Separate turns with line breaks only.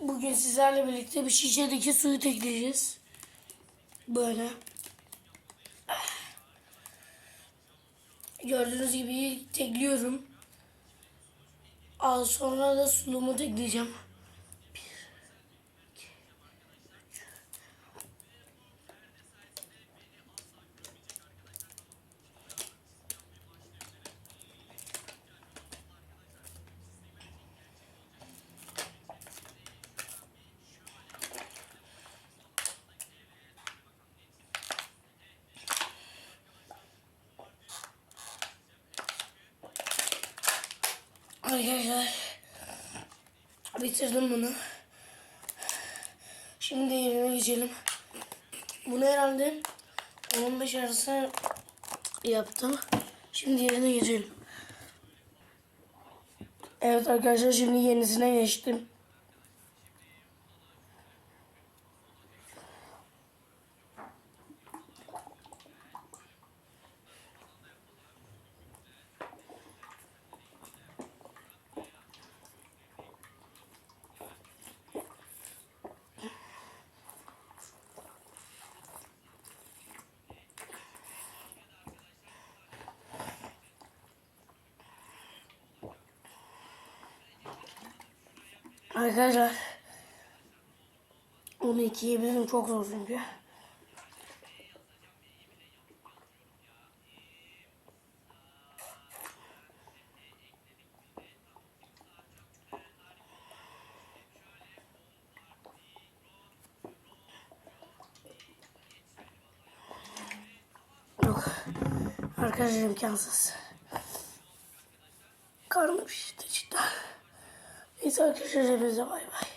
Bugün sizlerle birlikte bir şişedeki suyu tekleyeceğiz. Böyle. Gördüğünüz gibi tekliyorum. Az sonra da sulumu tekleyeceğim. Arkadaşlar bitirdim bunu. Şimdi yerine geçelim. Bunu herhalde 15 arası yaptım. Şimdi yerine geçelim. Evet arkadaşlar şimdi yenisine geçtim. Arkadaşlar onu ikiye bizim çok zor çünkü. Yok. Arkadaşlar imkansız. Karnım şişti cidden. Neyse arkadaşlar hepinize bay bay.